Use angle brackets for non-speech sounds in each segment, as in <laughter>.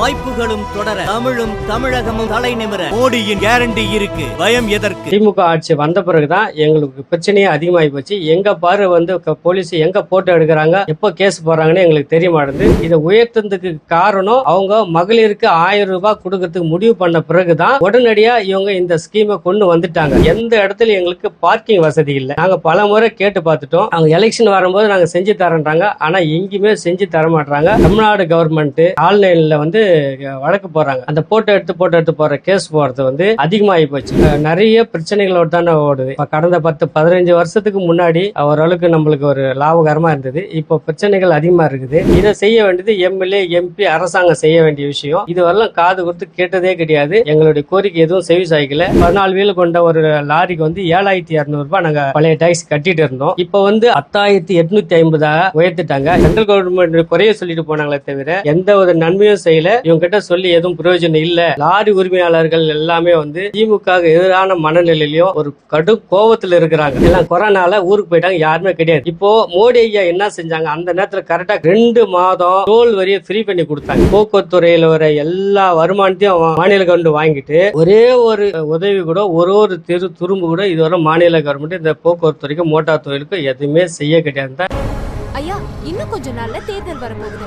வாய்ப்புகளும் தொடர தமிழும் தமிழகமும் தலை நிமிர. மோடியின் கேரண்டி இருக்கு. பயம் எதற்கு? திமுக ஆட்சி வந்த பிறகுதான் எங்களுக்கு பிரச்சனையே அதிகமாகி போச்சு. எங்க பாரு வந்து போலீஸ் எங்க போட்டோ எடுக்கிறாங்க எப்போ கேஸ் போறாங்கன்னு எங்களுக்கு தெரிய மாட்டேங்குது. இதை உயர்த்ததுக்கு காரணம் அவங்க மகளிருக்கு ஆயிரம் ரூபாய் கொடுக்கறதுக்கு முடிவு பண்ண பிறகுதான் உடனடியா இவங்க இந்த ஸ்கீமை கொண்டு வந்துட்டாங்க. எந்த இடத்துல எங்களுக்கு பார்க்கிங் வசதி இல்லை. நாங்க பல முறை கேட்டு பார்த்துட்டோம். அவங்க எலெக்ஷன் வரும்போது நாங்க செஞ்சு தரேன்றாங்க. ஆனா எங்கேயுமே செஞ்சு தர மாட்டாங்க தமிழ்நாடு கவர்மெண்ட் ஆன்லைன்ல வந்து வழக்கு போறாங்க அந்த போட்டோ எடுத்து போட்டோ எடுத்து போற கேஸ் போறது வந்து அதிகமாகி போச்சு. நிறைய பிரச்சனைகளோட தானே ஓடுது. இப்ப கடந்த பத்து பதினஞ்சு வருஷத்துக்கு முன்னாடி ஓரளவுக்கு நம்மளுக்கு ஒரு லாபகரமா இருந்தது. இப்போ பிரச்சனைகள் அதிகமா இருக்குது. இதை செய்ய வேண்டியது எம்எல்ஏ எம்பி அரசாங்கம் செய்ய வேண்டிய விஷயம். இதுவரெல்லாம் காது கொடுத்து கேட்டதே கிடையாது. எங்களுடைய கோரிக்கை எதுவும் செவி சாய்க்கல. பதினாலு வீல் கொண்ட ஒரு லாரிக்கு வந்து ஏழாயிரத்தி இரநூறுபா ரூபாய் நாங்க பழைய டாக்ஸ் கட்டிட்டு இருந்தோம். இப்போ வந்து பத்தாயிரத்தி எட்நூத்தி ஐம்பதாக உயர்த்திட்டாங்க. சென்ட்ரல் கவர்மெண்ட் குறைய சொல்லிட்டு போனாங்களே தவிர எந்த ஒரு நன்மையும் செய்யல. இவங்க கிட்ட சொல்லி எதுவும் பிரயோஜனம் இல்ல. லாரி உரிமையாளர்கள் எல்லாமே வந்து திமுக எதிரான மனநிலையிலும் ஒரு கடும் கோபத்துல இருக்கிறாங்க. எல்லாம் கொரோனால ஊருக்கு போயிட்டாங்க யாருமே கிடையாது. இப்போ மோடி ஐயா என்ன செஞ்சாங்க? அந்த நேரத்துல கரெக்டா ரெண்டு மாதம் டோல் வரியை ஃப்ரீ பண்ணி கொடுத்தாங்க. போக்குவரத்து துறையில வர எல்லா வருமானத்தையும் மாநில கவர்மெண்ட் வாங்கிட்டு ஒரே ஒரு உதவி கூட ஒரு ஒரு தெரு துரும்பு கூட இதுவரை மாநில கவர்மெண்ட் இந்த போக்குவரத்து துறைக்கு மோட்டார் தொழிலுக்கு எதுவுமே செய்ய கிடையாது ஐயா இன்னும் கொஞ்ச நாள்ல தேர்தல் வரப்போகுது.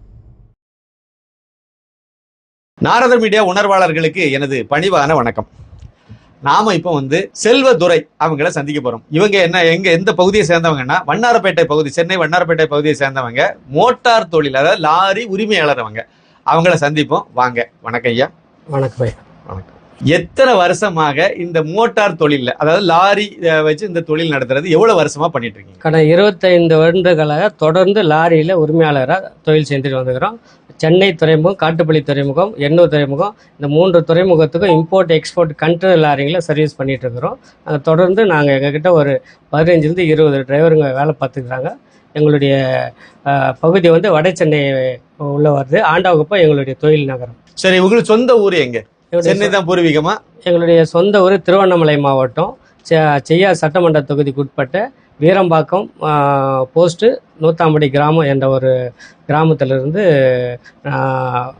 நாரதர் மீடியா உணர்வாளர்களுக்கு எனது பணிவான வணக்கம். நாம இப்போ வந்து செல்வதுரை அவங்கள சந்திக்க போறோம். இவங்க என்ன எங்க எந்த பகுதியை சேர்ந்தவங்கன்னா வண்ணாரப்பேட்டை பகுதி சென்னை வண்ணாரப்பேட்டை பகுதியை சேர்ந்தவங்க மோட்டார் தொழில் அதாவது லாரி உரிமையாளர் அவங்க. அவங்கள சந்திப்போம். வாங்க. வணக்கம் ஐயா. வணக்கம் ஐயா. வணக்கம். எத்தனை வருஷமாக இந்த மோட்டார் தொழில்ல அதாவது லாரி வச்சு இந்த தொழில் நடத்துறது எவ்வளவு வருஷமா பண்ணிட்டு இருக்கீங்க கடந்த இருபத்தைந்து வருடங்களாக தொடர்ந்து லாரியில் உரிமையாளராக தொழில் செஞ்சுட்டு வந்துக்கிறோம். சென்னை துறைமுகம் காட்டுப்பள்ளி துறைமுகம் எண்ணூர் துறைமுகம் இந்த மூன்று துறைமுகத்துக்கும் இம்போர்ட் எக்ஸ்போர்ட் கண்டெய்னர் லாரிங்களை சர்வீஸ் பண்ணிட்டு இருக்கிறோம் அஹ் தொடர்ந்து நாங்கள் எங்ககிட்ட ஒரு பதினஞ்சுலேருந்து இருபது டிரைவருங்க வேலை பார்த்துக்கிறாங்க. எங்களுடைய பகுதி வந்து வட சென்னை உள்ள வருது. ஆண்டாவகுப்பம் எங்களுடைய தொழில் நகரம். சரி உங்களுக்கு சொந்த ஊர் எங்க? சென்னை தான் பூர்வீகமா? எங்களுடைய சொந்த ஊர் திருவண்ணாமலை மாவட்டம். செ- செய்யார் சட்டமன்ற தொகுதிக்கு உட்பட்ட வீரம்பாக்கம் போஸ்ட்டு நூத்தாம்படி கிராமம் என்ற ஒரு கிராமத்திலிருந்து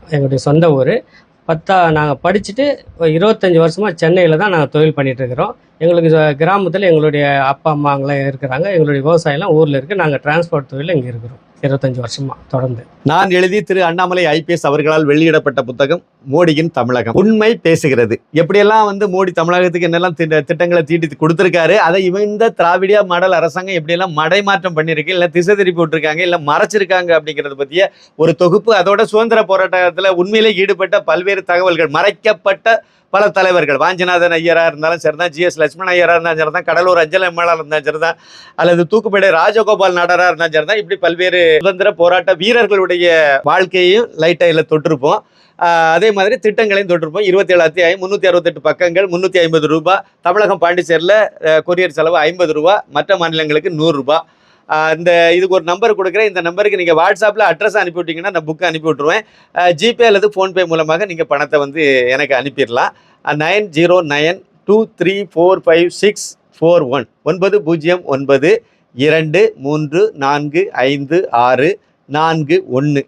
எங்களுடைய சொந்த ஊர். பத்தா நாங்கள் படிச்சுட்டு இருபத்தஞ்சி வருஷமாக சென்னையில் தான் நாங்கள் தொழில் பண்ணிட்டு இருக்கிறோம் எங்களுக்கு கிராமத்தில் எங்களுடைய அப்பா அம்மாங்களாம் இருக்கிறாங்க. எங்களுடைய விவசாயம்லாம் ஊரில் இருக்குது நாங்கள் டிரான்ஸ்போர்ட் தொழில் இங்கே இருக்கிறோம். இருபத்தஞ்சி வருஷமாக தொடர்ந்து. நான் எழுதி திரு அண்ணாமலை ஐபிஎஸ் அவர்களால் வெளியிடப்பட்ட புத்தகம். மோடியின் தமிழகம். உண்மை பேசுகிறது. எப்படியெல்லாம் வந்து மோடி தமிழகத்துக்கு என்னெல்லாம் திட்டங்களை தீட்டி கொடுத்துருக்காரு அதை இந்த திராவிடியா மாடல் அரசாங்கம் எப்படியெல்லாம் மடைமாற்றம் பண்ணியிருக்கு இல்லை திசை திருப்பி விட்டுருக்காங்க இல்லை மறைச்சிருக்காங்க அப்படிங்கிறத பற்றிய ஒரு தொகுப்பு அதோட சுதந்திர போராட்டத்தில் உண்மையிலே ஈடுபட்ட பல்வேறு தகவல்கள் மறைக்கப்பட்ட பல தலைவர்கள் வாஞ்சிநாதன் ஐயராக இருந்தாலும் சரிதான் ஜிஎஸ் லட்சுமண ஐயராக இருந்தாலும் சரிதான் கடலூர் அஞ்சல் எம்எல்ஏ இருந்தாலும் சரிதான் அல்லது தூக்குப்பேடை ராஜகோபால் நாடராக இருந்தாலும் சரிதான் இப்படி பல்வேறு சுதந்திர போராட்ட வீரர்களுடைய வாழ்க்கையையும் லைட்டாக இல்லை தொட்டிருப்போம். அதே மாதிரி திட்டங்களையும் தொட்டிருப்போம். இருபத்தி ஏழு அத்தியாயம் முந்நூற்றி அறுபத்தெட்டு பக்கங்கள் முந்நூற்றி ஐம்பது ரூபாய் தமிழகம் பாண்டிச்சேரியில் கொரியர் செலவு ஐம்பது ரூபா. மற்ற மாநிலங்களுக்கு நூறுரூபா இந்த இதுக்கு ஒரு நம்பர் கொடுக்குறேன். இந்த நம்பருக்கு நீங்கள் வாட்ஸ்அப்பில் அட்ரஸ் அனுப்பிவிட்டிங்கன்னா நான் புக்கை அனுப்பி விட்ருவேன் ஜிபே அல்லது ஃபோன்பே மூலமாக நீங்கள் பணத்தை வந்து எனக்கு அனுப்பிடலாம். Nine zero nine two three four five six four one ஒன்பது பூஜ்ஜியம் ஒன்பது இரண்டு மூன்று நான்கு ஐந்து ஆறு நான்கு ஒன்று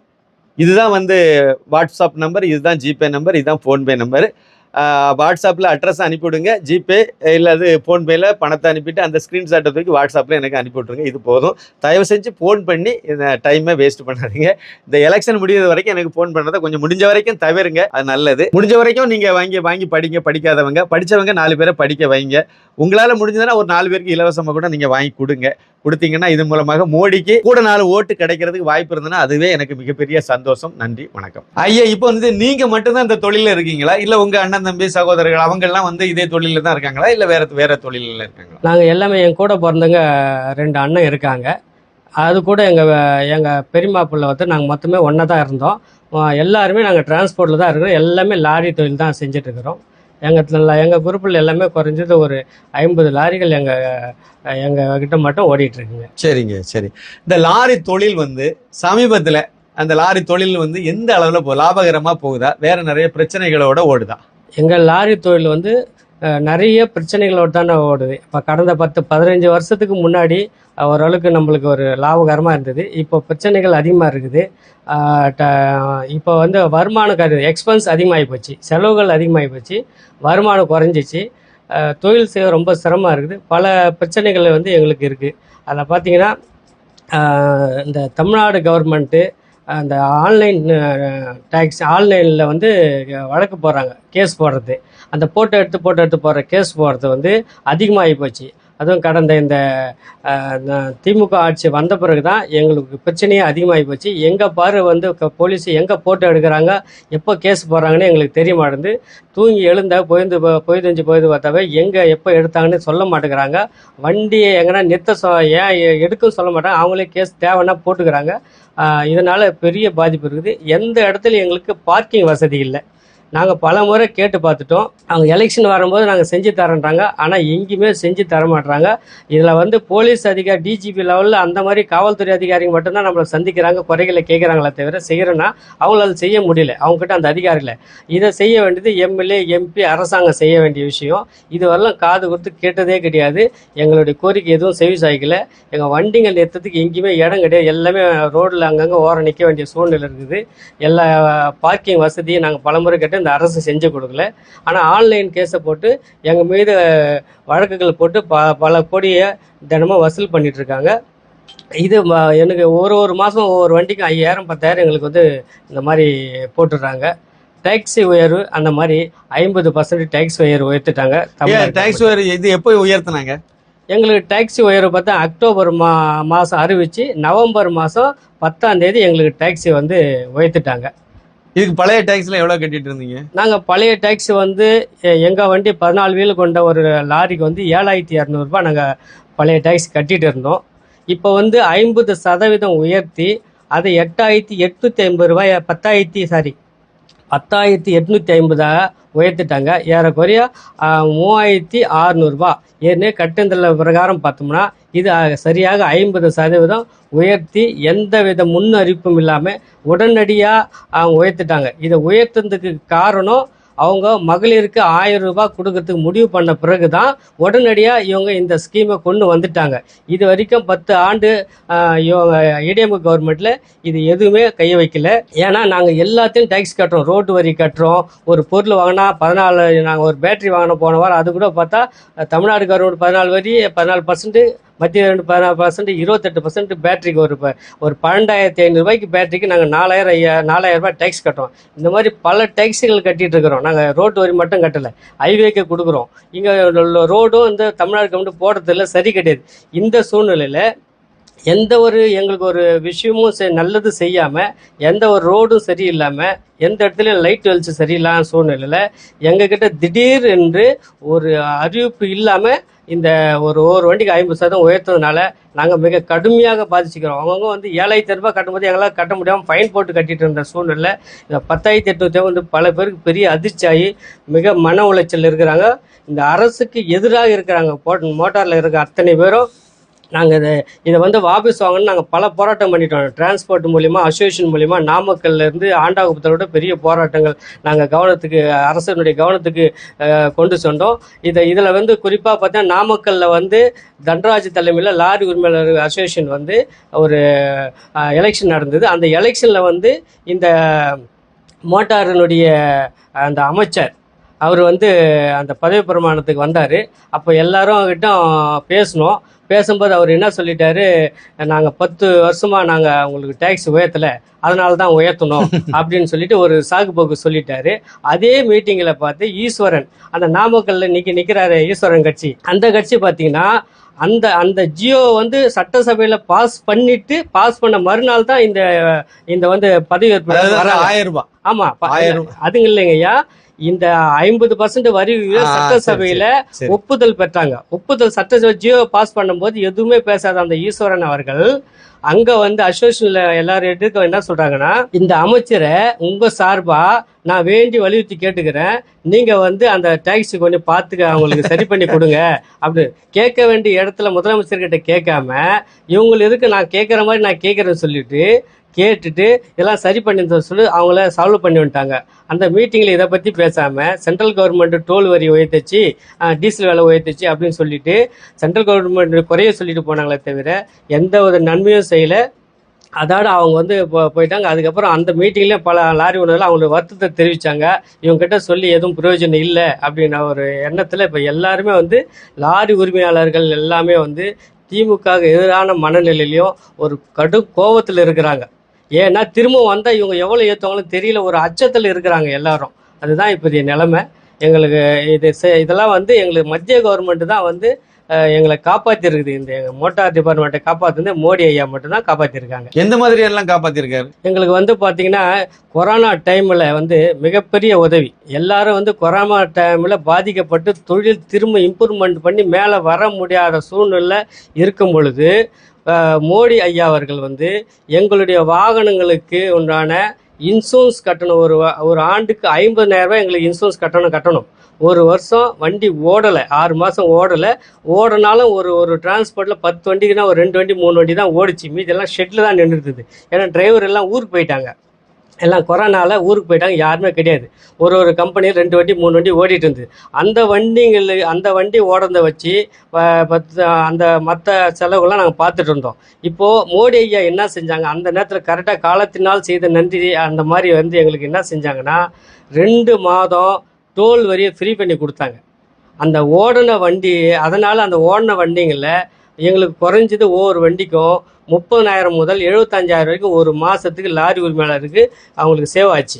இதுதான் வந்து வாட்ஸ்அப் நம்பர் இதுதான் ஜிபே நம்பர் இதுதான் ஃபோன்பே நம்பர் வாட்ஸ்அப்பில் அட்ரஸ் அனுப்பிவிடுங்க. ஜிபே இல்லாது ஃபோன்பேயில் பணத்தை அனுப்பிட்டு அந்த ஸ்க்ரீன்ஷாட்டை தூக்கி வாட்ஸ்அப்பில் எனக்கு அனுப்பிவிட்ருங்க இது போதும். தயவு செஞ்சு ஃபோன் பண்ணி இந்த டைமை வேஸ்ட் பண்ணாதீங்க. இந்த எலெக்ஷன் முடிகிற வரைக்கும் எனக்கு ஃபோன் பண்ணுறதை கொஞ்சம் முடிஞ்ச வரைக்கும் தவிருங்க. அது நல்லது. முடிஞ்ச வரைக்கும் நீங்கள் வாங்கி வாங்கி படிங்க படிக்காதவங்க. படித்தவங்க நாலு பேரை படிக்க வைங்க. உங்களால் முடிஞ்சதுன்னா ஒரு நாலு பேருக்கு இலவசமாக கூட நீங்கள் வாங்கி கொடுங்க. கொடுத்தீங்கன்னா இது மூலமாக மோடிக்கு கூட நாலு ஓட்டு கிடைக்கிறதுக்கு வாய்ப்பு இருந்ததுன்னா அதுவே எனக்கு மிகப்பெரிய சந்தோஷம். நன்றி வணக்கம். ஐயா இப்போ வந்து நீங்கள் மட்டும்தான் இந்த தொழிலில் இருக்கீங்களா? இல்லை உங்கள் அண்ணன் தம்பி சகோதரர்கள் அவங்க எல்லாம் வந்து இதே தொழில தான் இருக்காங்களா? இல்ல வேற வேற தொழில இருக்காங்களா? நாங்கள் எல்லாமே என் கூட பிறந்தவங்க ரெண்டு அண்ணன் இருக்காங்க. அது கூட எங்கள் எங்கள் பெரியம்மா பிள்ளை வந்து நாங்கள் மொத்தமே ஒன்றா தான் இருந்தோம். எல்லாருமே நாங்கள் டிரான்ஸ்போர்ட்டில் தான் இருக்கிறோம். எல்லாமே லாரி தொழில் தான் செஞ்சுட்டு இருக்கிறோம். எங்கள் எங்கள் குரூப்பில் எல்லாமே குறைஞ்சது ஒரு ஐம்பது லாரிகள் எங்கள் எங்கள் கிட்ட மட்டும் ஓடிட்டு இருக்குங்க. சரிங்க சரி. இந்த லாரி தொழில் வந்து சமீபத்துல அந்த லாரி தொழில் வந்து எந்த அளவுல போ லாபகரமா போகுதா? வேற நிறைய பிரச்சனைகளோட ஓடுதா? எங்கள் லாரி தொழில் வந்து நிறைய பிரச்சனைகளோடு தானே ஓடுது. இப்போ கடந்த பத்து பதினஞ்சு வருஷத்துக்கு முன்னாடி ஓரளவுக்கு நம்மளுக்கு ஒரு லாபகரமாக இருந்தது. இப்போ பிரச்சனைகள் அதிகமாக இருக்குது. ட- இப்போ வந்து வருமானம் கருது எக்ஸ்பென்ஸ் அதிகமாகி போச்சு. செலவுகள் அதிகமாகி போச்சு. வருமானம் குறைஞ்சிச்சு. தொழில் செய்ய ரொம்ப சிரமமாக இருக்குது. பல பிரச்சனைகள் வந்து எங்களுக்கு இருக்குது அதில் பார்த்தீங்கன்னா இந்த தமிழ்நாடு கவர்மெண்ட்டு அந்த ஆன்லைன் டேக்ஸ் ஆன்லைனில் வந்து வழக்கு போடுறாங்க கேஸ் போடுறது. அந்த போட்டோ எடுத்து போட்டோ எடுத்து போடுற கேஸ் போடுறது வந்து அதிகமாகி போச்சு. அதுவும் கடந்த இந்த திமுக ஆட்சி வந்த பிறகு தான் எங்களுக்கு பிரச்சனையே அதிகமாகி போச்சு. எங்கே பாரு வந்து போலீஸ் எங்கே போட்டோ எடுக்கிறாங்க எப்போ கேஸ் போடுறாங்கன்னு எங்களுக்கு தெரிய மாட்டேங்குது. தூங்கி எழுந்தா பொய்ந்து போ- பொய்தஞ்சு பொய்து பார்த்தாவே எங்கே எப்போ எடுத்தாங்கன்னு சொல்ல மாட்டேங்கிறாங்க. வண்டியை எங்கன்னா நிறுத்த சொ ஏன் எடுக்கும் சொல்ல மாட்டாங்க அவங்களே கேஸ் தேவைன்னா போட்டுக்கிறாங்க. இதனால் பெரிய பாதிப்பு இருக்குது. எந்த இடத்துல எங்களுக்கு பார்க்கிங் வசதி இல்லை. நாங்கள் பல முறை கேட்டு பார்த்துட்டோம். அவங்க எலெக்ஷன் வரும்போது நாங்கள் செஞ்சு தரேன்றாங்க. ஆனால் எங்கேயுமே செஞ்சு தர மாட்டுறாங்க இதில் வந்து போலீஸ் அதிகாரி டிஜிபி லெவலில் அந்த மாதிரி காவல்துறை அதிகாரிங்க மட்டும்தான் நம்மளை சந்திக்கிறாங்க குறைகளை கேட்குறாங்களே தவிர செய்கிறோன்னா அவங்களால செய்ய முடியல. அவங்ககிட்ட அந்த அதிகாரம் இல்லை. இதை செய்ய வேண்டியது எம்எல்ஏ எம்பி அரசாங்கம் செய்ய வேண்டிய விஷயம். இதுவரெல்லாம் காது கொடுத்து கேட்டதே கிடையாது. எங்களுடைய கோரிக்கை எதுவும் செவி சாய்க்கல. எங்கள் வண்டிகள் நிறுத்தத்துக்கு எங்கேயுமே இடம் கிடையாது. எல்லாமே ரோட்டில் அங்கங்கே ஓரம் நிற்க வேண்டிய சூழ்நிலை இருக்குது. எல்லா பார்க்கிங் வசதியும் நாங்கள் பலமுறை கேட்டு இந்த அரசு செஞ்சு கொடுக்கல. ஆனால் ஆன்லைன் கேஸை போட்டு எங்கள் மீது வழக்குகள் போட்டு ப பல கோடியை தினமும் வசூல் பண்ணிட்டு இருக்காங்க இது எனக்கு ஒரு ஒரு மாதம் ஒவ்வொரு வண்டிக்கும் ஐயாயிரம் பத்தாயிரம் எங்களுக்கு வந்து இந்த மாதிரி போட்டுடுறாங்க. டாக்ஸி உயர்வு அந்த மாதிரி ஐம்பது பர்சன்ட் டாக்ஸ் உயர்வு உயர்த்திட்டாங்க டாக்ஸ் இது எப்போ உயர்த்தினாங்க? எங்களுக்கு டாக்ஸி உயர்வு பார்த்தா அக்டோபர் மா மாதம் அறிவிச்சு நவம்பர் மாதம் பத்தாம் தேதி எங்களுக்கு டாக்ஸி வந்து உயர்த்திட்டாங்க. இதுக்கு பழைய டாக்ஸ்ல எவ்வளவு கட்டிட்டு இருந்தீங்க? நாங்கள் பழைய டேக்ஸ் வந்து எ- எங்க வண்டி பதினாலு வீல் கொண்ட ஒரு லாரிக்கு வந்து ஏழாயிரத்தி இரநூறுபா நாங்கள் பழைய டேக்ஸ் கட்டிட்டு இருந்தோம். இப்போ வந்து ஐம்பது சதவீதம் உயர்த்தி அதை எட்டாயிரத்தி எட்நூற்றி ஐம்பது ரூபாய் பத்தாயிரத்தி சாரி பத்தாயிரத்தி எட்நூற்றி ஐம்பதாக உயர்த்திட்டாங்க. ஏறக்குறைய மூவாயிரத்தி அறுநூறுபா ஏற்கனவே கட்டுந்தல பிரகாரம் பார்த்தோம்னா இது சரியாக ஐம்பது சதவீதம் உயர்த்தி எந்த வித முன்னறிப்பும் இல்லாமல் உடனடியாக அவங்க உயர்த்திட்டாங்க. இதை உயர்த்துனதுக்கு காரணம் அவங்க மகளிருக்கு ஆயிரம் ரூபாய் கொடுக்கறதுக்கு முடிவு பண்ண பிறகு தான் உடனடியாக இவங்க இந்த ஸ்கீமை கொண்டு வந்துட்டாங்க. இது வரைக்கும் பத்து ஆண்டு இவங்க இடிஎம் கவர்மெண்ட்டில் இது எதுவுமே கை வைக்கல. ஏன்னா நாங்கள் எல்லாத்தையும் டேக்ஸ் கட்டுறோம் ரோட்டு வரி கட்டுறோம் ஒரு பொருள் வாங்கினா பதினாலு நாங்கள் ஒரு பேட்டரி வாங்கின போன வாரம் அது கூட பார்த்தா தமிழ்நாடு கவர்மெண்ட் பதினாலு வரி பதினாலு பர்சன்ட் மத்திய ரெண்டு பதினாறு பர்சன்ட் இருபத்தெட்டு பர்சன்ட் பேட்டரிக்கு ஒரு ஒரு பன்னெண்டாயிரத்தி ஐநூறுபாய்க்கு பேட்டரிக்கு நாங்கள் நாலாயிரம் ஐயா நாலாயிரம் ரூபாய் டேக்ஸ் கட்டுறோம். இந்த மாதிரி பல டேக்ஸுகள் கட்டிட்டு இருக்கிறோம். நாங்கள் ரோட்டு வரி மட்டும் கட்டலை. ஹைவேக்கு கொடுக்குறோம். இங்கே ரோடும் இந்த தமிழ்நாடு கவர்மெண்ட் போடுறதில்ல சரி கிடையாது. இந்த சூழ்நிலையில் எந்த ஒரு எங்களுக்கு ஒரு விஷயமும் செ- நல்லது செய்யாமல் எந்த ஒரு ரோடும் சரியில்லாமல் எந்த இடத்துலையும் லைட் வெளிச்சம் சரியில்லாத சூழ்நிலையில் எங்ககிட்ட திடீர் என்று ஒரு அறிவிப்பு இல்லாமல் இந்த ஒரு ஒரு வண்டிக்கு ஐம்பது சதவீதம் உயர்த்ததுனால நாங்கள் மிக கடுமையாக பாதிச்சுக்கிறோம். அவங்கவுங்க வந்து ஏழாயிரத்தி ரூபாய் கட்டும்போது எங்களால் கட்ட முடியாமல் ஃபைன் போட்டு கட்டிட்டு இருந்த சூழ்நிலை இந்த பத்தாயிரத்தி எட்நூத்தி வந்து பல பேருக்கு பெரிய அதிர்ச்சியாகி மிக மன உளைச்சல் இருக்கிறாங்க. இந்த அரசுக்கு எதிராக இருக்கிறாங்க. மோட்டாரில் இருக்க அத்தனை பேரும் நாங்கள் இதை இதை வந்து வாபஸ் வாங்கணும்னு நாங்கள் பல போராட்டம் பண்ணிட்டோம். டிரான்ஸ்போர்ட் மூலிமா அசோசியேஷன் மூலிமா நாமக்கல்லேருந்து ஆண்டாகுப்பத்தோட பெரிய போராட்டங்கள் நாங்கள் கவனத்துக்கு அரசனுடைய கவனத்துக்கு கொண்டு சென்றோம். இதை இதில் வந்து குறிப்பாக பார்த்தா நாமக்கல்ல வந்து தன்ராஜ் தலைமையில் லாரி உரிமையாளர் அசோசியேஷன் வந்து ஒரு எலெக்ஷன் நடந்தது. அந்த எலெக்ஷனில் வந்து இந்த மோட்டாரினுடைய அந்த அமைச்சர் அவர் வந்து அந்த பதவி பிரமாணத்துக்கு வந்தார். அப்போ எல்லாரும் கிட்ட பேசினோம் பேசும்போது அவர் என்ன சொல்லிட்டாரு? நாங்கள் பத்து வருஷமாக நாங்கள் உங்களுக்கு டேக்ஸ் உயர்த்தலை. அதனால தான் உயர்த்தணும் <laughs> அப்படின்னு சொல்லிட்டு ஒரு சாக்கு போக்கு சொல்லிட்டாரு. அதே மீட்டிங்கில் பார்த்து ஈஸ்வரன் அந்த நாமக்கல்ல நிற்க நிற்கிறாரு ஈஸ்வரன் கட்சி. அந்த கட்சி பார்த்தீங்கன்னா அந்த அந்த ஜியோ வந்து சட்டசபையில் பாஸ் பண்ணிட்டு பாஸ் பண்ண மறுநாள் தான் இந்த இந்த வந்து பதவி. ஆயிரம் ரூபாய். ஆமா ஆயிரம். அதுங்க இல்லைங்க ஐயா இந்த ஐம்பது பர்சன்ட் வரி சட்டசபையில. ஒப்புதல் பெற்றாங்க. ஒப்புதல் சட்டசபை ஜியோ பாஸ் பண்ணும்போது எதுவுமே பேசாத அந்த ஈஸ்வரன் அவர்கள் அங்க வந்து அசோசியேஷன்ல எல்லாரும் எடுக்க என்ன சொல்றாங்கன்னா இந்த அமைச்சரை உங்க சார்பா நான் வேண்டி வலியுறுத்தி கேட்டுக்கிறேன். நீங்க வந்து அந்த டாக்ஸி கொஞ்சம் பார்த்துக்க அவங்களுக்கு சரி பண்ணி கொடுங்க. அப்படி கேட்க வேண்டிய இடத்துல முதலமைச்சர்கிட்ட கேட்காம இவங்க எதுக்கு நான் கேட்குற மாதிரி நான் கேட்குறேன்னு சொல்லிட்டு கேட்டுட்டு இதெல்லாம் சரி பண்ணி சொல்லி அவங்கள சால்வ் பண்ணி வந்துட்டாங்க அந்த மீட்டிங்கில் இதை பற்றி பேசாமல் சென்ட்ரல் கவர்மெண்ட் டோல் வரி உயர்த்துச்சு டீசல் விலை உயர்த்துச்சு அப்படின்னு சொல்லிட்டு சென்ட்ரல் கவர்மெண்ட் குறைய சொல்லிட்டு போனாங்களே தவிர எந்த ஒரு நன்மையும் செய்யலை. அதோட அவங்க வந்து போ- போயிட்டாங்க. அதுக்கப்புறம் அந்த மீட்டிங்லேயே பல லாரி ஓனர்கள் அவங்களோட வருத்தத்தை தெரிவித்தாங்க இவங்ககிட்ட சொல்லி எதுவும் பிரயோஜனம் இல்லை அப்படின்ற ஒரு எண்ணத்தில் இப்போ எல்லாருமே வந்து லாரி உரிமையாளர்கள் எல்லாமே வந்து திமுக எதிரான மனநிலையிலையும் ஒரு கடும் கோபத்தில் இருக்கிறாங்க. ஏன்னா திரும்ப வந்தால் இவங்க எவ்வளோ ஏற்றுவாங்களும் தெரியல. ஒரு அச்சத்தில் இருக்கிறாங்க எல்லாரும். அதுதான் இப்போதைய நிலைமை. எங்களுக்கு இது செ- இதெல்லாம் வந்து எங்களுக்கு மத்திய கவர்மெண்ட்டு தான் வந்து எங்களை காப்பாற்றிருக்குது இந்த எங்கள் மோட்டார் டிபார்ட்மெண்ட்டை காப்பாற்றுனது மோடி ஐயா மட்டும்தான் காப்பாற்றிருக்காங்க எந்த மாதிரி எல்லாம் காப்பாத்திருக்காரு? எங்களுக்கு வந்து பார்த்தீங்கன்னா கொரோனா டைமில் வந்து மிகப்பெரிய உதவி. எல்லாரும் வந்து கொரோனா டைமில் பாதிக்கப்பட்டு தொழில் திரும்ப இம்ப்ரூவ்மெண்ட் பண்ணி மேலே வர முடியாத சூழ்நிலை இருக்கும் பொழுது மோடி ஐயா அவர்கள் வந்து எங்களுடைய வாகனங்களுக்கு உண்டான இன்சூரன்ஸ் கட்டணம். ஒரு ஒரு ஆண்டுக்கு ஐம்பதாயிரம் ரூபாய் எங்களுக்கு இன்சூரன்ஸ் கட்டணம் கட்டணும். ஒரு வருஷம் வண்டி ஓடலை ஆறு மாதம் ஓடலை. ஓடனாலும் ஒரு ஒரு டிரான்ஸ்போர்ட்டில் பத்து வண்டிக்குனா ஒரு ரெண்டு வண்டி மூணு வண்டி தான் ஓடிச்சு. மீதெல்லாம் ஷெட்டில் தான் நின்றுருக்குது ஏன்னா டிரைவர் எல்லாம் ஊருக்கு போயிட்டாங்க. எல்லாம் கொரோனால ஊருக்கு போயிட்டாங்க யாருமே கிடையாது. ஒரு ஒரு கம்பெனியில் ரெண்டு வண்டி மூணு வண்டி ஓடிட்டு இருந்தது. அந்த வண்டிங்கள் அந்த வண்டி ஓடந்த வச்சு ப- பத்து அந்த மற்ற செலவுகள்லாம் நாங்கள் பார்த்துட்டு இருந்தோம். இப்போது மோடி ஐயா என்ன செஞ்சாங்க? அந்த நேரத்தில் கரெக்டாக காலத்தினால் செய்த நன்றி அந்த மாதிரி வந்து எங்களுக்கு என்ன செஞ்சாங்கன்னா ரெண்டு மாதம் டோல் வரியை ஃப்ரீ பண்ணி கொடுத்தாங்க. அந்த ஓடின வண்டி அதனால் அந்த ஓடின வண்டிங்களில் எங்களுக்கு குறைஞ்சது ஒவ்வொரு வண்டிக்கும் முப்பதாயிரம் முதல் எழுபத்தஞ்சாயிரம் வரைக்கும் ஒரு மாதத்துக்கு லாரி உரிமையாளருக்கு அவங்களுக்கு சேவ் ஆச்சு.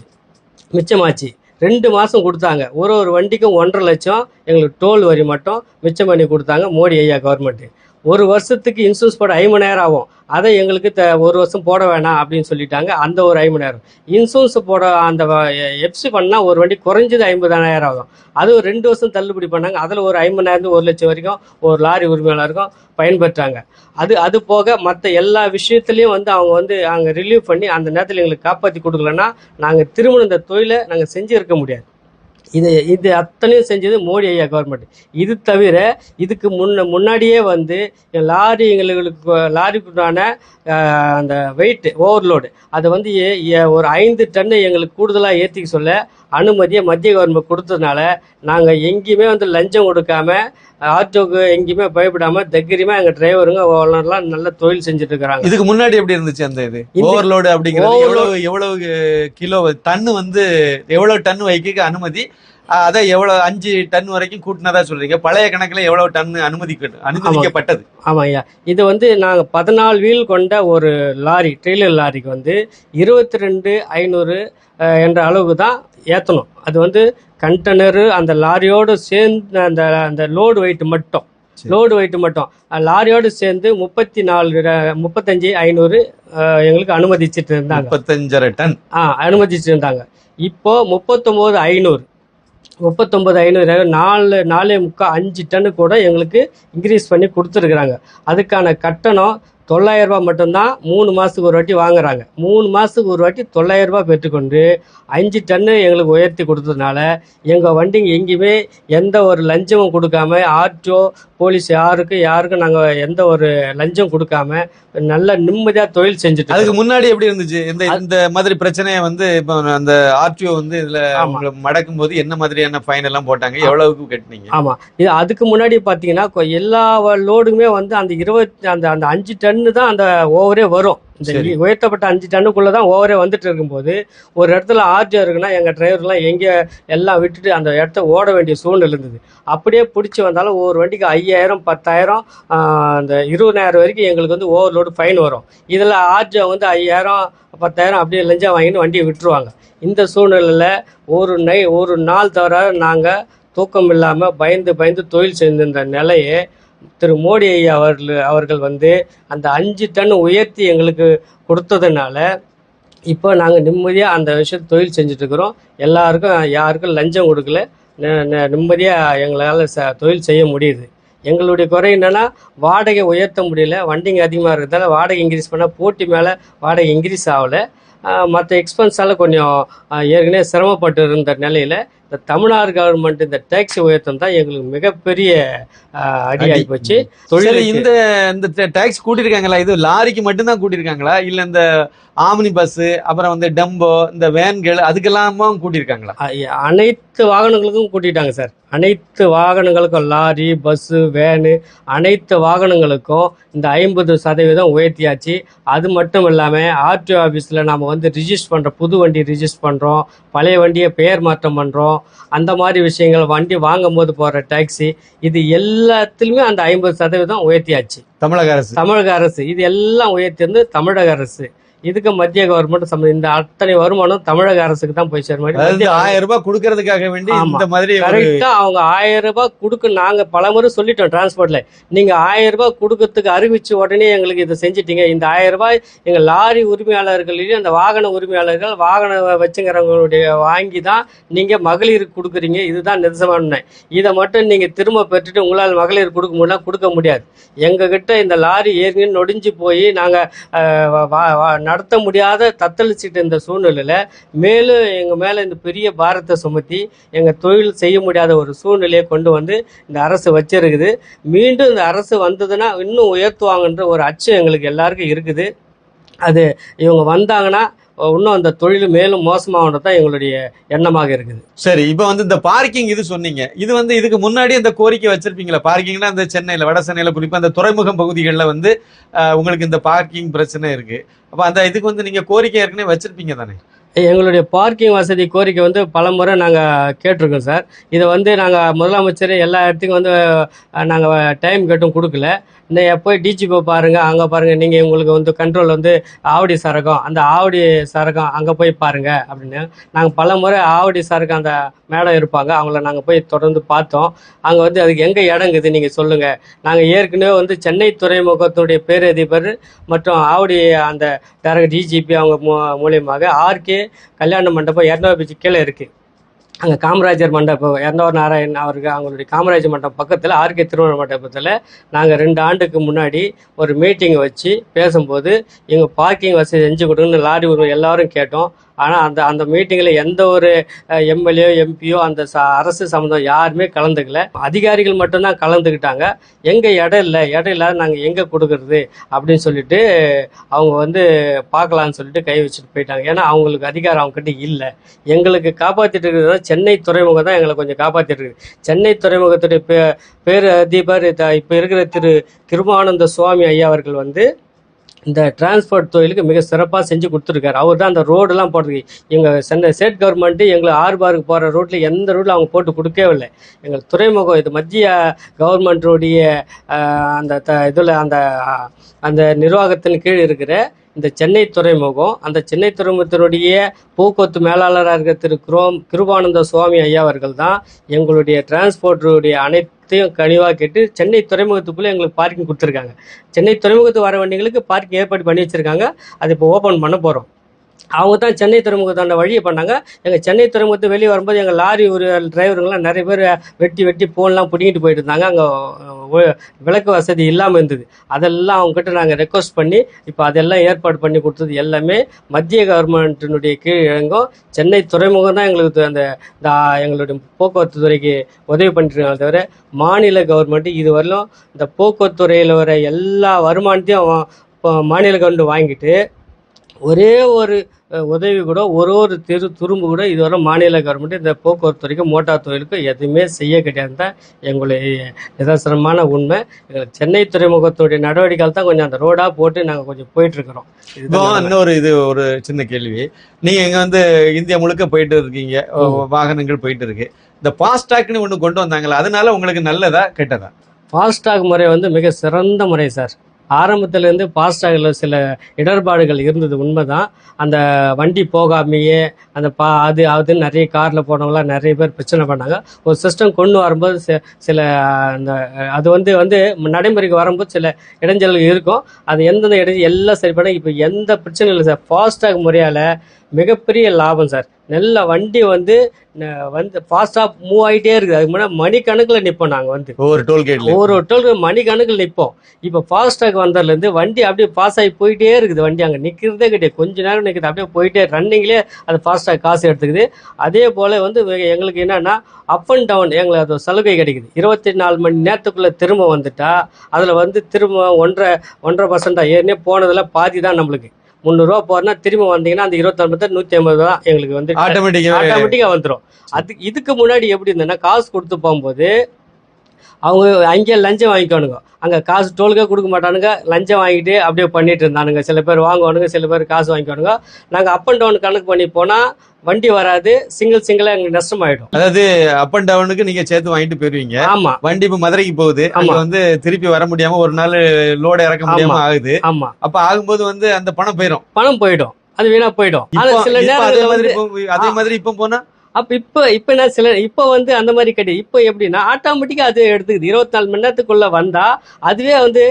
மிச்சமாச்சு. ரெண்டு மாதம் கொடுத்தாங்க. ஒரு ஒரு வண்டிக்கும் ஒன்றரை லட்சம் எங்களுக்கு டோல் வரி மட்டும் மிச்சம் பண்ணி கொடுத்தாங்க மோடி ஐயா கவர்மெண்ட்டு ஒரு வருஷத்துக்கு இன்சூரன்ஸ் போட ஐம்பதாயிரம் ஆகும். அதை எங்களுக்கு த ஒரு வருஷம் போட வேணாம் அப்படின்னு சொல்லிட்டாங்க. அந்த ஒரு ஐம்பதாயிரம். இன்சூரன்ஸ் போட அந்த எப்சி பண்ணால் ஒரு வண்டி குறைஞ்சது ஐம்பதாயிரம் ஆகும். அது ஒரு ரெண்டு வருஷம் தள்ளுபடி பண்ணாங்க. அதில் ஒரு ஐம்பதாயிரம் ஒரு லட்சம் வரைக்கும் ஒரு லாரி உரிமையாளருக்கும் பயன்பெற்றாங்க. அது அது போக மற்ற எல்லா விஷயத்துலையும் வந்து அவங்க வந்து அங்கே ரிலீவ் பண்ணி அந்த நேரத்தில் எங்களுக்கு காப்பாற்றி கொடுக்கலன்னா நாங்கள் திரும்ப இந்த தொழிலை நாங்கள் செஞ்சு இருக்க முடியாது. இது இது அத்தனையும் செஞ்சது மோடி ஐயா கவர்மெண்ட் இது தவிர இதுக்கு முன்ன முன்னாடியே வந்து லாரி எங்களுக்கு லாரிக்குண்டான அந்த வெயிட்டு ஓவர்லோடு அதை வந்து ஏ- ஒரு ஐந்து டன்னு எங்களுக்கு கூடுதலாக ஏற்றிக்க சொல்ல அனுமதியை மத்திய கவர்மெண்ட் கொடுத்ததுனால நாங்கள் எங்கேயுமே வந்து லஞ்சம் கொடுக்காம ஆட்டோக்கு எங்கேயுமே பயப்படாமல் தைரியமாக எங்கள் டிரைவருங்க ஓனர்லாம் நல்ல தொழில் செஞ்சுட்டு இருக்கிறாங்க இதுக்கு முன்னாடி எப்படி இருந்துச்சு அந்த இது? ஓவர்லோடு அப்படிங்கிறது எவ்வளவு எவ்வளவு கிலோ டன்னு வந்து எவ்வளவு டன் வைக்க அனுமதி? அதை எவ்வளவு அஞ்சு டன் வரைக்கும் கூட்டினதா சொல்றீங்க. பழைய கணக்குல எவ்வளவு டன் அனுமதி அனுமதிக்கப்பட்டது? ஆமாம் ஐயா. இது வந்து நாங்கள் பதினாலு வீல் கொண்ட ஒரு லாரி ட்ரெய்லர் லாரிக்கு வந்து இருபத்தி ரெண்டு ஐநூறு என்ற அளவுக்கு தான் ஏற்றணும் அது வந்து கண்டெய்னரு அந்த லாரியோடு சேர்ந்து அந்த அந்த லோடு வெயிட் மட்டும். லோடு வெயிட் மட்டும். லாரியோடு சேர்ந்து முப்பத்தி நாலு முப்பத்தஞ்சு ஐநூறு எங்களுக்கு அனுமதிச்சிட்டு இருந்தாங்க. முப்பத்தஞ்சரை டன். ஆ அனுமதிச்சிட்டு இருந்தாங்க. இப்போ முப்பத்தொம்போது ஐநூறு. முப்பத்தொம்பது ஐநூறு நாலு நாலே முக்கால் அஞ்சு டன்னு கூட எங்களுக்கு இன்க்ரீஸ் பண்ணி கொடுத்துருக்குறாங்க. அதுக்கான கட்டணம் தொள்ளாயிரம் ரூபாய் மட்டும்தான் மூணு மாதத்துக்கு ஒரு வாட்டி வாங்குறாங்க. மூணு மாதத்துக்கு ஒரு வாட்டி தொள்ளாயிரரூபா பெற்றுக்கொண்டு அஞ்சு டன்னு எங்களுக்கு உயர்த்தி கொடுத்ததுனால எங்கள் வண்டிங்க எங்கேயுமே எந்த ஒரு லஞ்சமும் கொடுக்காம ஆர்டிஓ போலீஸ் யாருக்கும் யாருக்கும் நாங்கள் எந்த ஒரு லஞ்சம் கொடுக்காம நல்ல நிம்மதியாக தொழில் செஞ்சுட்டு அதுக்கு. முன்னாடி எப்படி இருந்துச்சு? இந்த இந்த மாதிரி பிரச்சனையை வந்து இப்போ அந்த ஆர்டிஓ வந்து இதுல மடக்கும் போது என்ன மாதிரியான ஃபைன் எல்லாம் போட்டாங்க? எவ்வளவுக்கு கட்டினீங்க? ஆமாம் இது அதுக்கு முன்னாடி பார்த்தீங்கன்னா எல்லா லோடுமே வந்து அந்த இருபத்தி அந்த அந்த அஞ்சு டன்னு தான் அந்த ஓவரே வரும். இந்த. உயர்த்தப்பட்ட அஞ்சு டன்னுக்குள்ளே தான் ஓவரே வந்துட்டு இருக்கும்போது ஒரு இடத்துல ஆர்டிஓ இருக்குன்னா எங்கள் டிரைவர்லாம் எங்கே எல்லாம் விட்டுட்டு அந்த இடத்த ஓட வேண்டிய சூழ்நிலை இருந்தது. அப்படியே பிடிச்சி வந்தாலும் ஒவ்வொரு வண்டிக்கு ஐயாயிரம் பத்தாயிரம் அந்த இருபதாயிரம் வரைக்கும் எங்களுக்கு வந்து ஓவர்லோடு ஃபைன் வரும். இதில் ஆர்டிஓ வந்து ஐயாயிரம் பத்தாயிரம் அப்படியே லஞ்சம் வாங்கிட்டு வண்டியை விட்டுருவாங்க. இந்த சூழ்நிலையில் ஒரு நை ஒரு நாள் தவிர நாங்கள் தூக்கம் இல்லாமல் பயந்து பயந்து தொழில் செய்திருந்த நிலையை திரு மோடி ஐயா அவர்கள் அவர்கள் வந்து அந்த அஞ்சு டன் உயர்த்தி எங்களுக்கு கொடுத்ததுனால இப்போ நாங்கள் நிம்மதியாக அந்த விஷயத்தை தொழில் செஞ்சுட்ருக்குறோம் எல்லாருக்கும் யாருக்கும் லஞ்சம் கொடுக்கல. நிம்மதியாக எங்களால் ச தொழில் செய்ய முடியுது. எங்களுடைய குறை என்னென்னா வாடகை உயர்த்த முடியல. வண்டிங்க அதிகமாக இருக்கிறதால வாடகை இன்க்ரீஸ் பண்ணால் போட்டி மேலே வாடகை இன்க்ரீஸ் ஆகலை. மற்ற எக்ஸ்பென்ஸால் கொஞ்சம் ஏற்கனவே சிரமப்பட்டு இருந்த நிலையில் இந்த தமிழ்நாடு கவர்மெண்ட் இந்த டேக்ஸ் உயர்த்தம் தான் எங்களுக்கு மிகப்பெரிய ஆஹ், அடி அடி. ஆகி போச்சு. தொழில் இந்த இந்த டாக்ஸ் கூட்டியிருக்காங்களா? இது லாரிக்கு மட்டும்தான் கூட்டியிருக்காங்களா? இல்ல இந்த ஆம்னி பஸ் அப்புறம் வந்து டெம்போ இந்த வேன்கள் அதுக்கெல்லாமா கூட்டியிருக்காங்களா? அனைத்து வாகனங்களுக்கும் கூட்டிட்டாங்க சார். அனைத்து வாகனங்களுக்கும் லாரி பஸ்ஸு வேனு அனைத்து வாகனங்களுக்கும் இந்த ஐம்பது சதவீதம் உயர்த்தியாச்சு. அது மட்டும் இல்லாமல் ஆர்டிஓ ஆஃபீஸில் நாம் வந்து ரிஜிஸ்டர் பண்ணுற புது வண்டி ரிஜிஸ்டர் பண்ணுறோம் பழைய வண்டியை பெயர் மாற்றம் பண்ணுறோம் அந்த மாதிரி விஷயங்கள் வண்டி வாங்கும் போது போகிற டாக்ஸி இது எல்லாத்துலேயுமே அந்த ஐம்பது சதவீதம் உயர்த்தியாச்சு. தமிழக அரசு. தமிழக அரசு. இது எல்லாம் உயர்த்தியது தமிழக அரசு. இதுக்கு மத்திய கவர்மெண்ட் சம்ம இந்த அத்தனை வருமானம் தமிழக அரசுக்கு தான் போய் சேர மாதிரி ஆயிரம் ரூபாய் கொடுக்கறதுக்காக வேண்டி. இந்த மாதிரி கரெக்டா அவங்க ஆயிரம் ரூபாய் கொடுக்க நாங்க பலமுறை சொல்லிட்டோம் டிரான்ஸ்போர்ட்ல நீங்க ஆயிரம் ரூபாய் கொடுக்கறதுக்கு அறிவிச்சு உடனே எங்களுக்கு இதை செஞ்சிட்டீங்க இந்த ஆயிரம் ரூபாய் எங்க லாரி உரிமையாளர்களையும் அந்த வாகன உரிமையாளர்கள் வாகனம் வச்சுங்கிறவங்களுடைய வாங்கி தான் நீங்க மகளிருக்கு கொடுக்குறீங்க இதுதான் நிதர்சனமான உண்மை. இதை மட்டும் நீங்க திரும்ப பெற்றுட்டு உங்களால் மகளிர் கொடுக்க முடியல கொடுக்க முடியாது எங்க கிட்ட இந்த லாரி ஏற்கனவே நொடிஞ்சு போய் நாங்க நடத்த முடியாத தத்தளிச்சிட்டு இருந்த சூழ்நிலையில் மேலும் எங்கள் மேலே இந்த பெரிய பாரத்தை சுமத்தி எங்கள் தொழில் செய்ய முடியாத ஒரு சூழ்நிலையை கொண்டு வந்து இந்த அரசு வச்சிருக்குது. மீண்டும் இந்த அரசு வந்ததுன்னா இன்னும் உயர்த்துவாங்கன்ற ஒரு அச்சம் எங்களுக்கு எல்லாருக்கும் இருக்குது. அது இவங்க வந்தாங்கன்னா இன்னும் அந்த தொழில் மேலும் மோசமாகன்றது தான் எங்களுடைய எண்ணமாக இருக்குது. சரி இப்போ வந்து இந்த பார்க்கிங் இது சொன்னீங்க. இது வந்து இதுக்கு முன்னாடி அந்த கோரிக்கை வச்சிருப்பீங்களா? பார்க்கிங்னா அந்த சென்னையில் வட சென்னையில் குறிப்பாக அந்த துறைமுகம் பகுதிகளில் வந்து உங்களுக்கு இந்த பார்க்கிங் பிரச்சனை இருக்குது அப்போ அந்த இதுக்கு வந்து நீங்கள் கோரிக்கை ஏற்கனவே வச்சிருப்பீங்க தானே? எங்களுடைய பார்க்கிங் வசதி கோரிக்கை வந்து பல முறை நாங்கள் கேட்டிருக்கோம் சார். இதை வந்து நாங்கள் முதலமைச்சர் எல்லா இடத்துக்கும் வந்து நாங்கள் டைம் கேட்டும் கொடுக்கல. இந்த போய் டிஜிபி பாருங்கள் அங்கே பாருங்கள் நீங்கள் உங்களுக்கு வந்து கண்ட்ரோல் வந்து ஆவடி சரகம் அந்த ஆவடி சரகம் அங்கே போய் பாருங்கள் அப்படின்னு. நாங்கள் பல முறை ஆவடி சரகம் அந்த மேடம் இருப்பாங்க அவங்கள நாங்கள் போய் தொடர்ந்து பார்த்தோம். அங்கே வந்து அதுக்கு எங்கே இடங்குது நீங்கள் சொல்லுங்கள் நாங்கள் ஏற்கனவே வந்து சென்னை துறைமுகத்துடைய பேரதிபர் மற்றும் ஆவடி அந்த டேரக்டர் டிஜிபி அவங்க மூ மூலியமாக ஆர்கே கல்யாண மண்டபம் இரநூறு பீச் கீழே இருக்குது அங்கே காமராஜர் மண்டபம் இரநூறு நாராயண் அவருக்கு அவங்களுடைய காமராஜர் மண்டபம் பக்கத்தில் ஆர்கே திருமண மண்டபத்தில் நாங்கள் ரெண்டு ஆண்டுக்கு முன்னாடி ஒரு மீட்டிங் வச்சு பேசும்போது எங்கள் பார்க்கிங் வசதி செஞ்சு கொடுங்கன்னு லாரி உரிமை எல்லாரும் கேட்டோம். ஆனால் அந்த அந்த மீட்டிங்கில் எந்த ஒரு எம்எல்ஏ எம்பியோ அந்த ச அரசு சம்மந்தம் யாருமே கலந்துக்கல. அதிகாரிகள் மட்டும்தான் கலந்துக்கிட்டாங்க. எங்கே இடம் இல்லை இடம் இல்லாத நாங்கள் எங்கே கொடுக்கறது அப்படின்னு சொல்லிட்டு அவங்க வந்து பார்க்கலான்னு சொல்லிட்டு கை வச்சுட்டு போயிட்டாங்க. ஏன்னா அவங்களுக்கு அதிகாரம் அவங்க கிட்ட இல்லை. எங்களுக்கு காப்பாற்றிட்டு இருக்கிறது சென்னை துறைமுகம் தான் எங்களை கொஞ்சம் காப்பாற்றிட்டு இருக்குது சென்னை துறைமுகத்துடைய பே பேர் அதிபர் இப்போ இருக்கிற திரு திருமானந்த சுவாமி ஐயா அவர்கள் வந்து இந்த டிரான்ஸ்போர்ட் தொழிலுக்கு மிக சிறப்பாக செஞ்சு கொடுத்துருக்காரு. அவர் தான் அந்த ரோடெல்லாம் போடுறதுக்கு. எங்கள் சென்னை ஸ்டேட் கவர்மெண்ட்டு எங்களுக்கு ஆறுபாருக்கு போகிற ரோட்டில் எந்த ரோட்டில் அவங்க போட்டு கொடுக்கவே இல்லை எங்கள் துறைமுகம் இது மத்திய கவர்மெண்ட்டுடைய அந்த த இதில் அந்த அந்த நிர்வாகத்தின் கீழ் இருக்கிற இந்த சென்னை துறைமுகம் அந்த சென்னை துறைமுகத்தினுடைய போக்குவரத்து மேலாளராக இருக்கிற திரு குரோம் கிருபானந்த சுவாமி ஐயா அவர்கள் தான் எங்களுடைய டிரான்ஸ்போர்ட்டுடைய அனைத்தையும் கனிவாக கேட்டு சென்னை துறைமுகத்துக்குள்ளே எங்களுக்கு பார்க்கிங் கொடுத்துருக்காங்க. சென்னை துறைமுகத்துக்கு வர வண்டிகளுக்கு பார்க்கிங் ஏற்பாடு பண்ணி வச்சுருக்காங்க. அது இப்போ ஓப்பன் பண்ண போகிறோம் அவங்க தான் சென்னை துறைமுகத்தாண்ட வழியை பண்ணாங்க. எங்கள் சென்னை துறைமுகத்து வெளியே வரும்போது எங்கள் லாரி ஒரு டிரைவருங்களாம் நிறைய பேர் வெட்டி வெட்டி ஃபோன்லாம் பிடிங்கிட்டு போயிட்டு இருந்தாங்க. அங்கே விளக்கு வசதி இல்லாமல் இருந்தது. அதெல்லாம் அவங்ககிட்ட நாங்கள் ரெக்வஸ்ட் பண்ணி இப்போ அதெல்லாம் ஏற்பாடு பண்ணி கொடுத்தது எல்லாமே மத்திய கவர்மெண்ட்டினுடைய கீழ் இறங்கும். சென்னை துறைமுகம் தான் எங்களுக்கு அந்த இந்த எங்களுடைய போக்குவரத்து துறைக்கு உதவி பண்ணிருக்காங்க தவிர மாநில கவர்மெண்ட் இதுவரையிலும் இந்த போக்குவரத்து துறையில் வர எல்லா வருமானத்தையும் அவன் இப்போ மாநில கவர்மெண்ட் வாங்கிட்டு ஒரே ஒரு உதவி கூட ஒரு ஒரு தெரு துரும்பு கூட இதுவரை மாநில கவர்மெண்ட் இந்த போக்குவரத்து துறைக்கும் மோட்டார் தொழிலுக்கும் எதுவுமே செய்ய கிடையாது தான் எங்களுடைய நிதர்சனமான உண்மை. சென்னை துறைமுகத்துடைய நடவடிக்கைகள் தான் கொஞ்சம் அந்த ரோடாக போட்டு நாங்கள் கொஞ்சம் போயிட்டு இருக்கிறோம் இப்போ இதுதான் நிலைமை. இன்னொரு இது ஒரு சின்ன கேள்வி. நீங்க இங்க வந்து இந்தியா முழுக்க போயிட்டு இருக்கீங்க வாகனங்கள் போயிட்டு இருக்கு. இந்த ஃபாஸ்டாக்னு ஒண்ணு கொண்டு வந்தாங்களா அதனால உங்களுக்கு நல்லதா கெட்டதா? ஃபாஸ்டாக் முறை வந்து மிக சிறந்த முறை சார். ஆரம்பத்துல இருந்து ஃபாஸ்டாகில் சில இடர்பாடுகள் இருந்தது உண்மைதான். அந்த வண்டி போகாமையே அந்த பா அது அது நிறைய காரில் போனவங்களாம் நிறைய பேர் பிரச்சனை பண்ணாங்க. ஒரு சிஸ்டம் கொண்டு வரும்போது சில அந்த அது வந்து வந்து நடைமுறைக்கு வரும்போது சில இடைஞ்சல்கள் இருக்கும். அது எந்தெந்த இடைஞ்சல் எல்லாம் சரி பண்ண இப்போ எந்த பிரச்சனையும் இல்லை சார். ஃபாஸ்டாக் முறையால் மிகப்பெரிய லாபம் சார். நல்ல வண்டி வந்து வந்து ஃபாஸ்ட்டாக மூவ் ஆகிட்டே இருக்குது. அதுக்கு முன்னாடி மணிக்கணக்கில் நிற்போம் நாங்கள் வந்து. ஒவ்வொரு டோல்கேட்ல ஒரு டோல் மணிக்கணக்கில் நிற்போம் இப்போ ஃபாஸ்டாக் வந்ததுலேருந்து வண்டி அப்படியே பாஸ் ஆகி போயிட்டே இருக்குது. வண்டி அங்கே நிற்கிறதே கிடையாது. கொஞ்ச நேரம் நிற்குது அப்படியே போயிட்டே ரன்னிங்லேயே அது ஃபாஸ்டாக் காசு எடுத்துக்குது. அதே போல் வந்து எங்களுக்கு என்னன்னா அப் அண்ட் டவுன் எங்களுக்கு அது சலுகை கிடைக்குது. இருபத்தி நாலு மணி நேரத்துக்குள்ளே திரும்ப வந்துட்டா அதில் வந்து திரும்ப ஒன்றரை ஒன்றரை பர்சன்டா ஏற்கனவே போனதில் பாதி தான் நம்மளுக்கு. முந்நூறுரூவா போறனா திரும்ப வந்தீங்கன்னா அந்த நேரம் நூற்றி ஐம்பது தான் எங்களுக்கு வந்து ஆட்டோமேட்டிக்கா ஆட்டோமேட்டிக்காக வந்துடும் அது இதுக்கு முன்னாடி எப்படி இருந்ததுன்னா காசு கொடுத்து போகும்போது அவங்க அங்கேயே லஞ்சம் வாங்கிக்கணுங்க. அங்கே காசு டோலுக்கே கொடுக்க மாட்டானுங்க. லஞ்சம் வாங்கிட்டு அப்படியே பண்ணிட்டு இருந்தானுங்க. சில பேர் வாங்குவானுங்க சில பேர் காசு வாங்கிக்கணுங்க நாங்கள் அப் அண்ட் டவுன் கணக்கு பண்ணி போனால் வண்டி வராது. சிங்கிள் சிங்கிளாக எங்களுக்கு நஷ்டமாயிடும் அதாவது அப் அண்ட் டவுனுக்கு நீங்க சேர்த்து வாங்கிட்டு போயிருவீங்க. ஆமாம் வண்டி இப்ப மதுரைக்கு போகுது. அங்க ஆமா. வந்து திருப்பி வர முடியாம ஒரு நாள் லோட இறக்க முடியாம ஆகுது. ஆமாம் அப்ப ஆகும்போது வந்து அந்த பணம் போயிடும். பணம் போயிடும். அது வீணா போயிடும். அதே மாதிரி இப்ப போனா அப்ப இப்ப இப்ப என்ன சில இப்ப வந்து அந்த மாதிரி கிடையாது. இப்ப எப்படின்னா ஆட்டோமேட்டிக்கா அது எடுத்துக்குது. இருபத்தி நாலு மணி நேரத்துக்குள்ள வந்தா அதுவே வந்து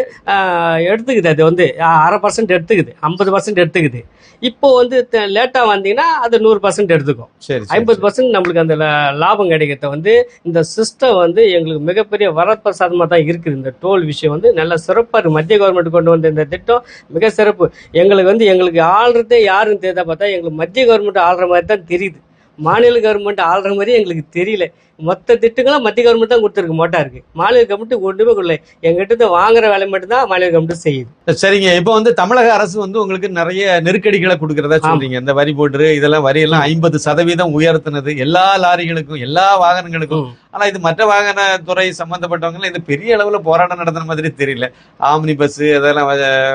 எடுத்துக்குது அது வந்து. அரை பர்சன்ட் எடுத்துக்குது. ஐம்பது பர்சன்ட் எடுத்துக்குது. இப்போ வந்து லேட்டா வந்தீங்கன்னா அது நூறு பர்சன்ட் எடுத்துக்கும். சரி ஐம்பது. பர்சன்ட் நம்மளுக்கு அந்த லாபம் கிடைக்கிறத வந்து இந்த சிஸ்டம் வந்து எங்களுக்கு மிகப்பெரிய வரப்பிரசாதமாக தான் இருக்குது. இந்த டோல் விஷயம் வந்து நல்ல சிறப்பாக இருக்கு. மத்திய கவர்மெண்ட் கொண்டு வந்த இந்த திட்டம் மிக சிறப்பு. எங்களுக்கு வந்து எங்களுக்கு ஆள்றதே யாருன்னு தெரியாத பார்த்தா எங்களுக்கு மத்திய கவர்மெண்ட் ஆள்ற மாதிரி தான் தெரியுது. மாநில கவர்மெண்ட் ஆள்ற மாதிரி எங்களுக்கு தெரியல. மொத்த திட்டங்களும் மத்திய கவர்மெண்ட் தான் கொடுத்துருக்கு மோட்டா இருக்கு. மாநில கவர்மெண்ட் ஒன்றுமே கொடுக்கல. எங்கிட்ட வாங்குற வேலை மட்டும் தான் மாநில கவர்மெண்ட் செய்யுது. சரிங்க. இப்போ வந்து தமிழக அரசு வந்து உங்களுக்கு நிறைய நெருக்கடிகளை கொடுக்கறதா சொல்றீங்க. இந்த வரி போட்டு இதெல்லாம் வரி எல்லாம் ஐம்பது சதவீதம் உயர்த்தினது. எல்லா லாரிகளுக்கும் எல்லா வாகனங்களுக்கும் ஆனால் இது மற்ற வாகன துறை சம்பந்தப்பட்டவங்க இது பெரிய அளவில் போராட்டம் நடத்துன மாதிரி தெரியல. ஆம்னி பஸ் அதெல்லாம்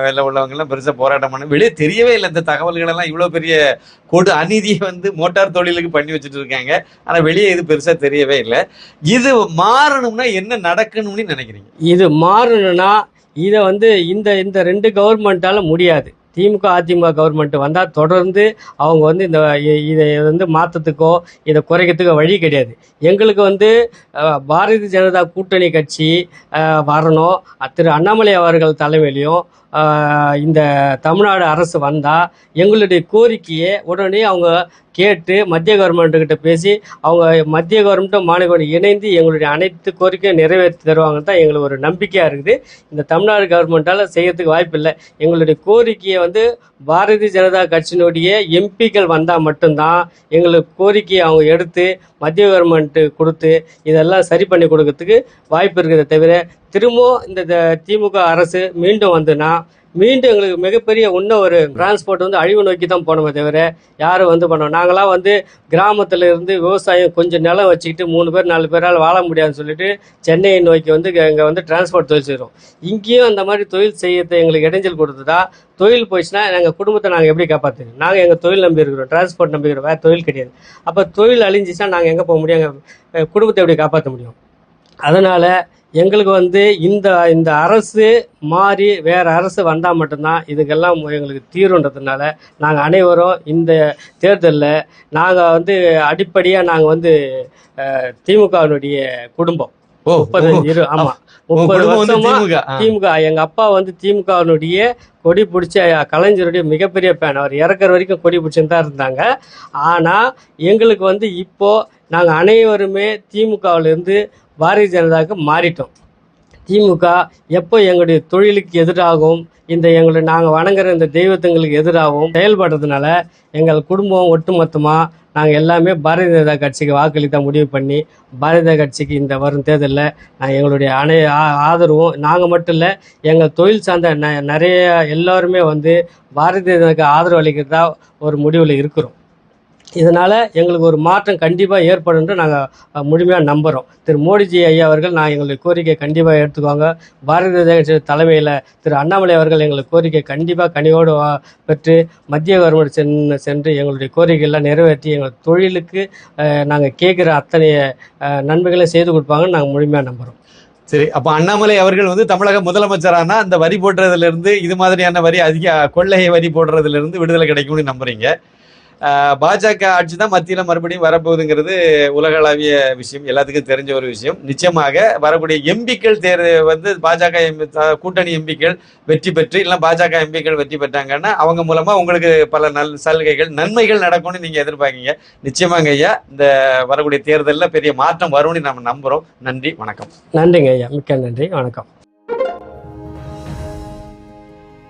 வெளில உள்ளவங்க பெருசாக போராட்டம் பண்ண வெளியே தெரியவே இல்லை. இந்த தகவல்களெல்லாம் இவ்வளோ பெரிய கொடு அநீதியை வந்து மோட்டார் தொழிலுக்கு பண்ணி வச்சுட்டு இருக்காங்க. ஆனால் வெளியே இது பெருசாக தெரியவே இல்லை. இது மாறணும்னா என்ன நடக்கணும்னு நினைக்கிறீங்க? இது மாறணும்னா இதை வந்து இந்த இந்த ரெண்டு கவர்மெண்ட்டால் முடியாது. திமுக அதிமுக கவர்மெண்ட் வந்தால் தொடர்ந்து அவங்க வந்து இந்த இதை வந்து மாற்றத்துக்கோ இதை குறைக்கிறதுக்கோ வழி கிடையாது. எங்களுக்கு வந்து பாரதிய ஜனதா கூட்டணி கட்சி வரணும். திரு அண்ணாமலை அவர்கள் தலைமையிலையும் இந்த தமிழ்நாடு அரசு வந்தால் எங்களுடைய கோரிக்கையை உடனே அவங்க கேட்டு மத்திய கவர்மெண்ட்டுக்கிட்ட பேசி அவங்க மத்திய கவர்மெண்ட்டும் மாநில கவர்மெண்ட் இணைந்து எங்களுடைய அனைத்து கோரிக்கையும் நிறைவேற்றி தருவாங்கன்னு தான் எங்களுக்கு ஒரு நம்பிக்கையாக இருக்குது. இந்த தமிழ்நாடு கவர்மெண்ட்டால் செய்யறதுக்கு வாய்ப்பு இல்லை. எங்களுடைய கோரிக்கையை வந்து பாரதிய ஜனதா கட்சியினுடைய எம்பிக்கள் வந்தால் மட்டும்தான் எங்களுக்கு கோரிக்கையை அவங்க எடுத்து மத்திய கவர்மெண்ட்டு கொடுத்து இதெல்லாம் சரி பண்ணி கொடுக்கறதுக்கு வாய்ப்பு இருக்கிறத தவிர திரும்பவும் இந்த த- திமுக அரசு மீண்டும் வந்துன்னா மீண்டும் எங்களுக்கு மிகப்பெரிய இன்னும் ஒரு டிரான்ஸ்போர்ட் வந்து அழிவு நோக்கி தான் போனோமே தவிர யாரும் வந்து பண்ணோம் நாங்களாம் வந்து கிராமத்துல இருந்து விவசாயம் கொஞ்சம் நிலம் வச்சுக்கிட்டு மூணு பேர் நாலு பேரால் வாழ முடியாதுன்னு சொல்லிட்டு சென்னையை நோக்கி வந்து இங்கே வந்து டிரான்ஸ்போர்ட் தொழில் செய்கிறோம் இங்கேயும் அந்த மாதிரி தொழில் செய்யறது எங்களுக்கு இடைஞ்சல் கொடுத்ததா தொழில் போயிடுச்சுன்னா எங்கள் குடும்பத்தை நாங்கள் எப்படி காப்பாற்றுவோம் நாங்கள் எங்கள் தொழில் நம்பி இருக்கிறோம் டிரான்ஸ்போர்ட் நம்பி இருக்கிறோம் வேறு தொழில் கிடையாது. அப்போ தொழில் அழிஞ்சிச்சுன்னா நாங்கள் எங்கே போக முடியும்? எங்கள் குடும்பத்தை எப்படி காப்பாற்ற முடியும்? அதனால் எங்களுக்கு வந்து இந்த இந்த அரசு மாறி வேற அரசு வந்தால் மட்டும்தான் இதுக்கெல்லாம் எங்களுக்கு தீருன்றதுனால நாங்கள் அனைவரும் இந்த தேர்தலில் நாங்கள் வந்து அடிப்படையாக நாங்கள் வந்து திமுகவினுடைய குடும்பம். ஓ முப்பத்தஞ்சு இரு ஆமாம் உங்க முப்பது வருஷமா திமுக. ஆ. திமுக. எங்க அப்பா வந்து திமுகவினுடைய கொடி பிடிச்ச கலைஞருடைய மிகப்பெரிய பேன் அவர் இறக்குற வரைக்கும் கொடி பிடிச்சுன்னு தான் இருந்தாங்க. ஆனா எங்களுக்கு வந்து இப்போ நாங்க அனைவருமே திமுகவுல இருந்து பாரதிய ஜனதாவுக்கு மாறிட்டோம். திமுக எப்போ எங்களுடைய தொழிலுக்கு எதிராகவும் இந்த எங்களுடைய நாங்கள் வணங்குற இந்த தெய்வத்துங்களுக்கு எதிராகவும் செயல்படுறதுனால எங்கள் குடும்பம் ஒட்டுமொத்தமாக நாங்கள் எல்லாமே பாரதிய ஜனதா கட்சிக்கு வாக்களித்த முடிவு பண்ணி பாரதிய ஜனதா கட்சிக்கு இந்த வரும் தேர்தலில் நான் எங்களுடைய அனை ஆ- ஆதரவும் நாங்கள் மட்டும் இல்லை எங்கள் தொழில் சார்ந்த ந நிறைய எல்லோருமே வந்து பாரதிய ஜனதாக்கு ஆதரவு அளிக்கிறதா ஒரு முடிவில் இருக்கிறோம். இதனால் எங்களுக்கு ஒரு மாற்றம் கண்டிப்பாக ஏற்படும் என்று நாங்கள் முழுமையாக நம்புகிறோம் திரு. மோடிஜி ஐயா அவர்கள் நான் எங்களுடைய கோரிக்கை கண்டிப்பாக எடுத்துக்குவாங்க பாரதிய ஜனதா கட்சி தலைமையில் திரு. அண்ணாமலை அவர்கள் எங்களுக்கு கோரிக்கை கண்டிப்பாக கனிவோடு பெற்று மத்திய கவர்மெண்ட் சென்று சென்று எங்களுடைய கோரிக்கையெல்லாம் நிறைவேற்றி எங்கள் தொழிலுக்கு நாங்கள் கேட்குற அத்தனை நன்மைகளை செய்து கொடுப்பாங்கன்னு நாங்கள் முழுமையாக நம்புகிறோம் சரி அப்போ அண்ணாமலை அவர்கள் வந்து தமிழக முதலமைச்சரானா? அந்த வரி போடுறதுலேருந்து இது மாதிரியான வரி அதிக கொள்ளையை வரி போடுறதுலேருந்து விடுதலை கிடைக்கும்னு நம்புறீங்க. பாஜக ஆட்சி தான் மத்தியில மறுபடியும் வரப்போகுதுங்கிறது உலகளாவிய விஷயம் எல்லாத்துக்கும் தெரிஞ்ச ஒரு விஷயம். நிச்சயமாக வரக்கூடிய எம்பிக்கள் தேர் வந்து பாஜக எம்பி- கூட்டணி எம்பிக்கள் வெற்றி பெற்று இல்லை பாஜக எம்பிக்கள் வெற்றி பெற்றாங்கன்னா அவங்க மூலமா உங்களுக்கு பல நல் சலுகைகள் நன்மைகள் நடக்கும்னு நீங்க எதிர்பார்க்கீங்க. நிச்சயமாங்க ஐயா இந்த வரக்கூடிய தேர்தலில் பெரிய மாற்றம் வரும்னு நம்ம நம்புறோம். நன்றி வணக்கம். நன்றிங்க ஐயா. மிக்க நன்றி. வணக்கம்.